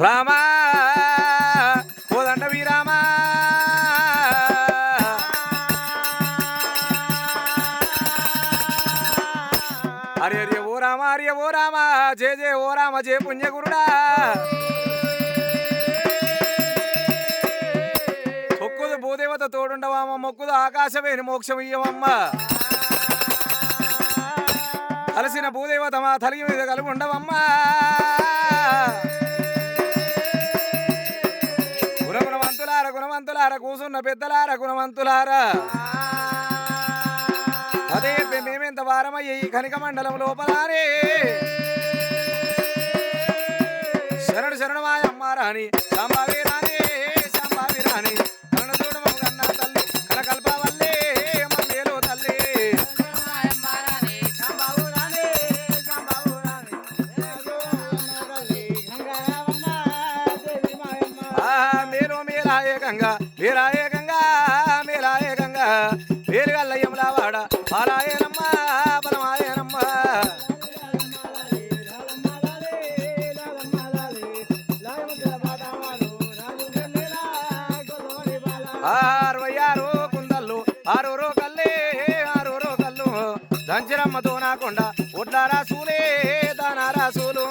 రామా కోదండ వీరామా అరే అరే ఓ రామ అరే ఓ రామ జే జే ఓ రామ జే పుణ్యగురుడా. మొక్కుదు భూదేవత తోడుండవామ మొక్కుదు ఆకాశమేని మోక్షం ఇయ్యమమ్మ కలిసిన భూదేవత మా తలిగి మీద కలిగి ఉండవమ్మా గుణవంతులారా కూసున్న పెద్దలార గుణవంతులారా? అదే మేమెంత వారమయ్యే ఈ కనిక మండలం లోపలారే శరణు శరణు మాయమ్మ మీరు మేలు మేలాయ గంగా మేలాయ గంగా మేలాయ గంగా వేలు గల్లయ్యములా వాడ పాలాయనమ్మ బలమాయనమ్మ అరవై ఆరు కుందల్లు ఆరు కల్లే ఆరూరో కల్లు దంచరమ్మతో నాకొండ ఒడ్ల రాసులే దానారా రాసులు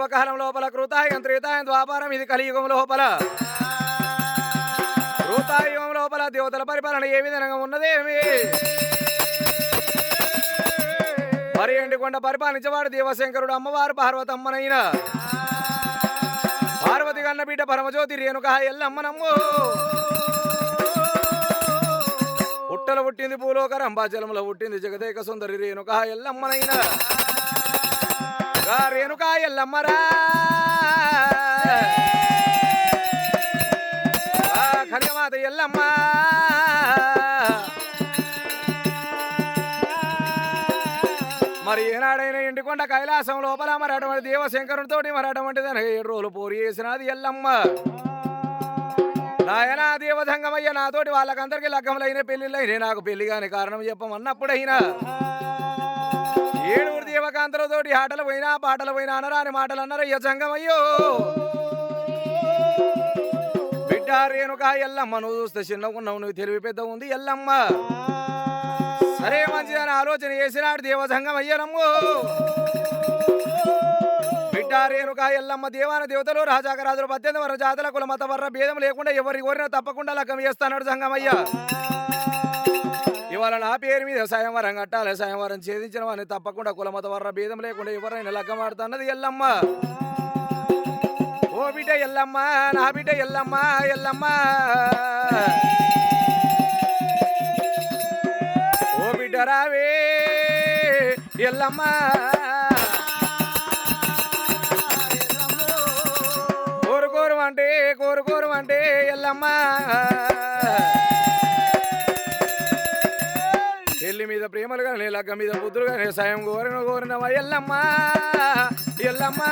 పూర్వకాలం లోపల కృతాయం త్రేతాయం ద్వాపారం ఇది కలియుగం లోపల. కృతాయుగం లోపల దేవతల పరిపాలన ఏ విధంగా ఉన్నదేమి? మరి ఎండికొండ పరిపాలించేవాడు దేవశంకరుడు అమ్మవారు పార్వతమ్మనైన. పార్వతి కన్న బిడ్డ పరమజ్యోతి రేణుక ఎల్లమ్మనమ్ము పుట్టలు పుట్టింది భూలోక రంభాచలంలో పుట్టింది జగదేక సుందరి రేణుక ఎల్లమ్మనైనా రేణుకా ఎల్లమ్మరా. ఆ ఎల్లమ్మ. మరి ఏనాడైనా ఎండికొండ కైలాసం లోపల మరి అటువంటి దేవశంకరునితోటి మరి అటువంటి ఏడు రోజులు పోరు చేసినది ఎల్లమ్మ. నాయనా దేవధంగమయ్య నాతోటి వాళ్ళకందరికీ లగ్గములైన పెళ్ళిళ్ళైన నాకు పెళ్ళి కాని కారణం చెప్పమన్నప్పుడైనా. ఏడుగురు దేవకాంతలతోటి ఆటలు పోయినా పాటలు పోయినా అనరాని మాటలు అన్నారు అయ్య సంగమయ్యో. బిడ్డ రేణుక ఎల్లమ్మ నువ్వు చూస్తే చిన్నగున్నావు నువ్వు తెలివి పెద్ద ఉంది ఎల్లమ్మ. సరే మంచిదని ఆలోచన చేసినాడు దేవసంగం అయ్యనమ్ము బిడ్డ రేణుక ఎల్లమ్మ దేవాన దేవతలు రాజాకరాజులు పద్దెనిమిది వర జాతుల కుల మత వర్ర భేదం లేకుండా ఎవరి కోరినా తప్పకుండా లగ్గం చేస్తాడు జంగమయ్య ఇవాళ నా పేరు మీద సాయంవరం కట్టాలి. సాయంవరం ఛేదించిన వారిని తప్పకుండా కులమత వర్ర భేదం లేకుండా ఎవరైనా లగ్గం ఆడుతున్నది ఎల్లమ్మ. ఓ బిడ్డ ఎల్లమ్మ నా బిడ్డ ఎల్లమ్మ ఎల్లమ్మ. ఓ బిడ్డ రావే ఎల్లమ్మ. కోరుకోరు అంటే కోరుకోరు అంటే ఎల్లమ్మ. తల్లి మీద ప్రేమలు కానీ లగ్గ మీద బుద్ధులు కానీ సాయం కోరిన కోరినవా? ఎల్లమ్మా ఎల్లమ్మా.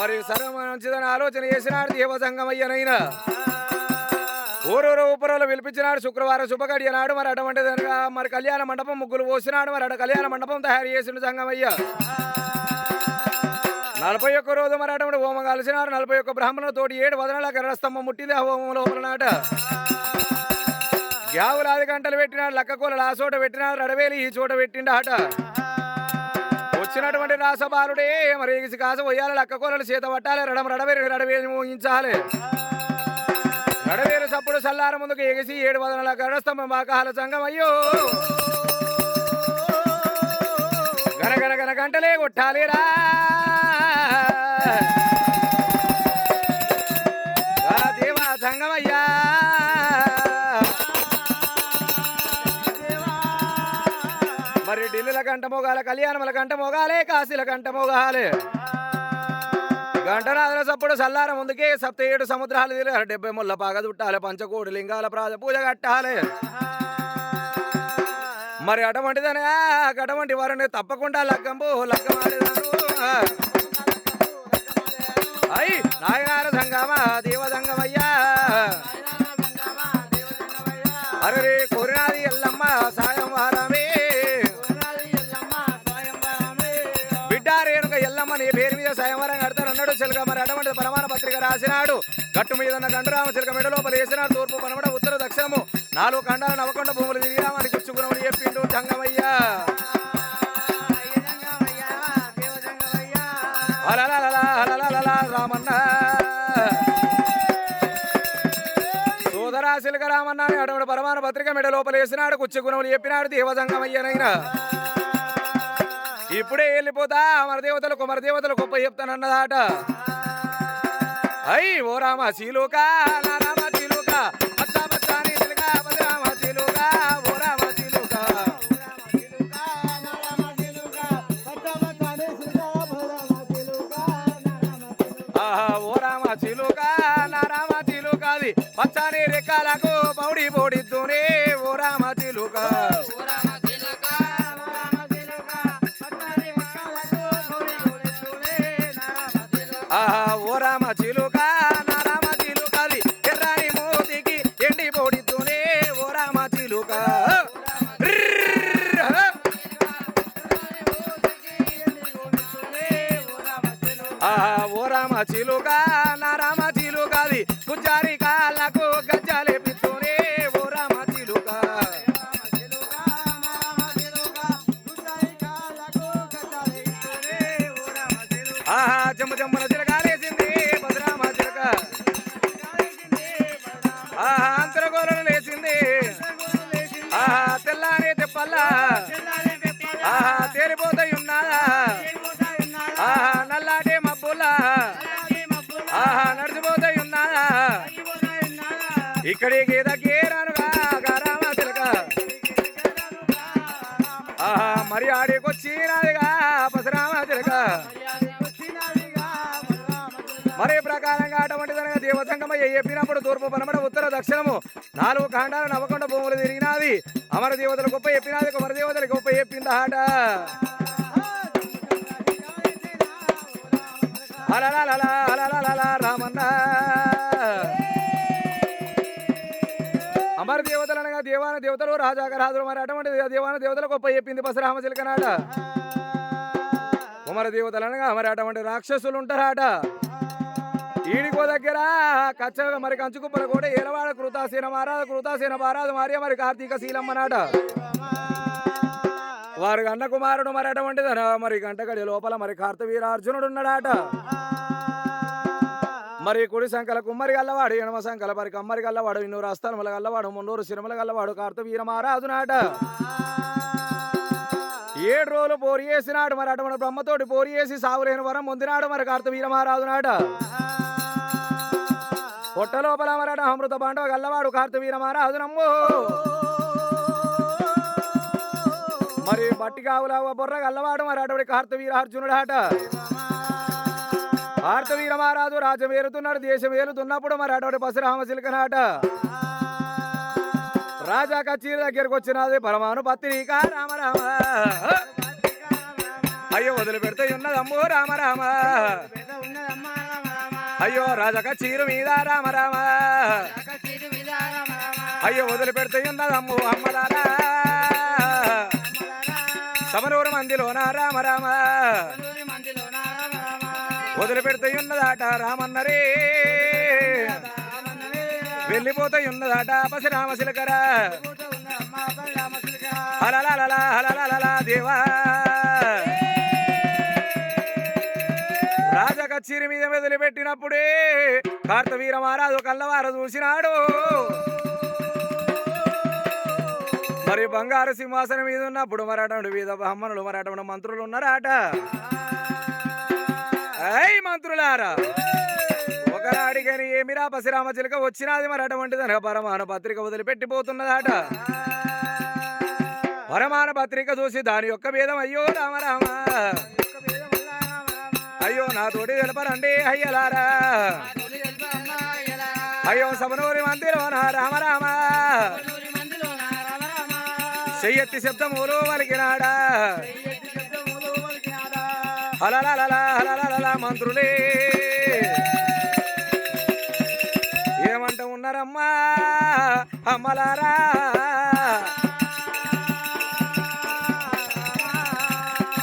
మరి సర్వమంచిదని ఆలోచన చేసినాడు దేవసంగమయ్యనైనా. ఊరూరు ఊపరలో పిలిపించినాడు శుక్రవారం శుభగడియ నాడు మరి అటువంటి మరి కళ్యాణ మండపం ముగ్గులు పోసినాడు మరి అటు కళ్యాణ మండపం తయారు చేసిన సంగమయ్య. నలభై ఒక్క రోజు మరి అటువంటి హోమం కలిసినారు. నలభై ఒక్క బ్రాహ్మణులతోటి ఏడు వదనాల గరస్తంభం ముట్టింది ఆ హోమం లోపల నాట గ్యావులాది గంటలు పెట్టినాడు లక్కకూల ఆ చోట పెట్టినాడు రడవేలి ఈ చోట పెట్టిండు ఆట. వచ్చినటువంటి రాసబాలుడే మరి ఎగిసి కాస పోయాలి లక్కకూలలు చేత పట్టాలి రడం రడవేలి రడవేలి మోగించాలి. రడవేలు సప్పుడు సల్లార ముందుకు ఎగిసి ఏడు వదనల గరస్తంభం మాకాల సంగం అయ్యో. గనగనగన గంటలే కొట్టాలిరా. మరి ఢిల్లీల కంట మోగాల కళ్యాణముల కంట మోగాలే కాశీల కంట మోగాలే. గంటనాథుల సప్పుడు సల్లారం ముందుకే సప్త ఏడు సముద్రాలు తిరిగారు డెబ్బై ముళ్ళ పాగ చుట్టాలి పంచకోడి లింగాల ప్రాజ పూజ కట్టాలి. మరి అటువంటిదనే అటువంటి వారిని తప్పకుండా లగ్గంబు లగ్గమాడేదాను నాయనార సంగమ దేవ సంగమయ్యా. అరే కొరినాది ఎల్లమ్మ సాయం వారమే. బిడ్డ ఎల్లమ్మ నీ పేరు మీద సాయంవరం కడతారు. అన్నాడు చిలక మరి అటువంటి పరమాణ పత్రిక రాసినాడు. గట్టు మీద ఉన్న గండురామ చిలక మెడ లోపల వేసినాడు. తూర్పు పనమడ ఉత్తర దక్షిణము. నాలుగు ఖండాలు నవకొండ భూములు తిరిగామని కూర్చుకున్నామని చెప్పిండు చంగమయ్యా సోదరా అటువంటి పరమాన పత్రిక మెడ లోపల వేసినాడు కూర్చుకున్నామని చెప్పినాడు దేవజంగమయ్యనైనా. ఇప్పుడే వెళ్ళిపోతా అమర దేవతలు కుమర దేవతలు గొప్ప చెప్తానన్నదాట. అయ్యి ఓ రామ చీలుక నా రామ చీలుక అచ్చ పచ్చాని రెక్కలకు పౌడి పొడిద్దునే ఓ రామ చీలుక ఆహా ఓ రామ చిలుక నా రామ చిలుక అది ఎర్రాని మోతికి ఎండి పొడితూనే ఓ రామ చిలుక. ఆహా ఓ రామ చిలుక ఆహా జమ్ము జమ్మున చిలకాలేసింది భద్రామ చిరక ఆహా అంతరగోలను లేచింది. ఆహా తెల్లారి తెప్పల్లా. ఆహా తేలిపోతాయి ఉన్నదా ఆహా నల్లాటి మబ్బులా ఆహా నడిచిపోతాయి ఉన్నదా ఇక్కడికి దగ్గరనుగా గారామ చిలక ఆహా మరి ఆడికొచ్చినదిగా పసరామ చిలక మరి ప్రకారంగా అటువంటి తనగా దేవసంగమయ్య చెప్పినప్పుడు తూర్పు పనమడ ఉత్తర దక్షిణము నాలుగు ఖండాలు నవకొండ భూములు తిరిగినాది అమర దేవతల గొప్ప చెప్పినది కుమర దేవతల గొప్ప చెప్పింది ఆట అలలలల, అలలలల, రామన్న. అమర దేవతలు అనగా దేవాన దేవతలు రాజాక రాజులు మరి అటువంటి దేవాన దేవతలు గొప్ప చెప్పింది పసరామ చిలకనాట కుమర దేవతలు అనగా మరి అటువంటి రాక్షసులు ఉంటారాట. ఈడికో దగ్గర కచ్చ మరి కంచుకుప్పల కూడా ఏలవాడ కృతాసీన మారాద కృతాసీన మారాద మరి మరి కార్తీక శీలమ్మనాట వారి అన్న కుమారుడు మరి అటువంటిది మరి గంటగడి లోపల మరి కార్తవీరార్జునుడు ఉన్నాడాట. మరి కుడి సంకల కుమ్మరి గల్లవాడు ఎనమ సంకల మరి కమ్మరి గల్లవాడు ఇన్నూరు అస్తనముల గల్లవాడు మున్నూరు సినిమల గల్లవాడు కార్తవీర మహారాజు నాట. ఏడు రోజులు పోరి చేసినాడు మరి అటువంటి బ్రహ్మతోటి పోరి చేసి సావులేని వరం పొందినాడు మరి కార్తవీర మహారాజు నాట. పొట్ట లోపల మరట అమృత పాండవ గల్లవాడు కార్తవీర మహారాజు నమ్ము మరి బట్టి కావుల బొర్ర గల్లవాడు మరి అటువంటి కార్తవీర అర్జునుడు ఆట కార్తవీర మహారాజు రాజ్యం ఏలుతున్నాడు దేశం ఏలుతున్నప్పుడు మరి అటువంటి పశురామ చిలకనాట రాజా కచేరి దగ్గరకు వచ్చినది పరమాను పత్రిక రామ రామ. అయ్యో వదిలిపెడితే ఉన్నదమ్మో రామ రామ. అయ్యో రాజక చీరు మీద రామ రామ. అయ్యో వదిలి పెడితే ఉన్నదమ్ము అమ్మలారా. సమరూరు మందిలోన రామ రామ. వదిలి పెడితే ఉన్నదాట రామన్నరే. వెళ్ళిపోతే ఉన్నదాట పసిరామ సిలకరా హలలలల హలలలల దేవా. రాజ మీద వదిలిపెట్టినప్పుడే కార్తవీర మహారాజు కళ్ళవారు చూసినాడు. మరి బంగారు సింహాసనం మీద ఉన్నప్పుడు మరి అటువంటి వివిధ బ్రాహ్మణులు మరి మంత్రులు ఉన్నారాట? ఐ మంత్రులారా ఒకనాడికని ఏమిరా పసిరామ చిలక వచ్చినది మరి తన పరమాన పత్రిక వదిలిపెట్టిపోతున్నదాట? పరమాన పత్రిక చూసి దాని యొక్క భేదం అయ్యో రామ రామ. అయ్యో నా తోటి తెలపరండి అయ్యలారా. అయ్యో సబనూరి మందిరం రామ రామ. చెయ్యెత్తి శబ్దములు వలికినాడా. హలలలల హలలలల మంత్రులే. ఏమంట ఉన్నారమ్మా అమ్మలారా.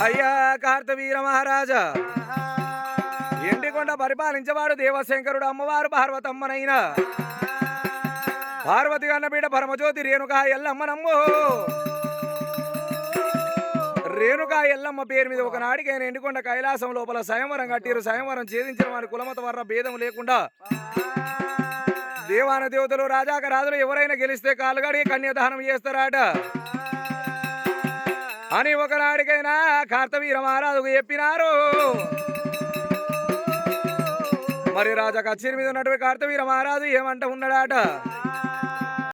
అయ్యా కార్తవీర మహారాజా. ఎండికొండ పరిపాలించేవాడు దేవశంకరుడు అమ్మవారు పార్వతమ్మనైన. పార్వతి కన్న పరమజ్యోతి రేణుక ఎల్లమ్మనమ్మో రేణుక ఎల్లమ్మ పేరు మీద ఒకనాడికి ఆయన ఎండుకొండ కైలాసం లోపల స్వయంవరం కట్టిరు. స్వయంవరం ఛేదించిన వారి కులమత వర్ణ భేదం లేకుండా. దేవాన దేవతలు రాజాక రాజులు ఎవరైనా గెలిస్తే కాలుగడి కన్యాదానం చేస్తారట. అని ఒకనాడికైనా కార్తవీర మహారాజుకు చెప్పినారు. మరి రాజా కచేరి మీద ఉన్నటువంటి కార్తవీర మహారాజు ఏమంట ఉన్నాడాట?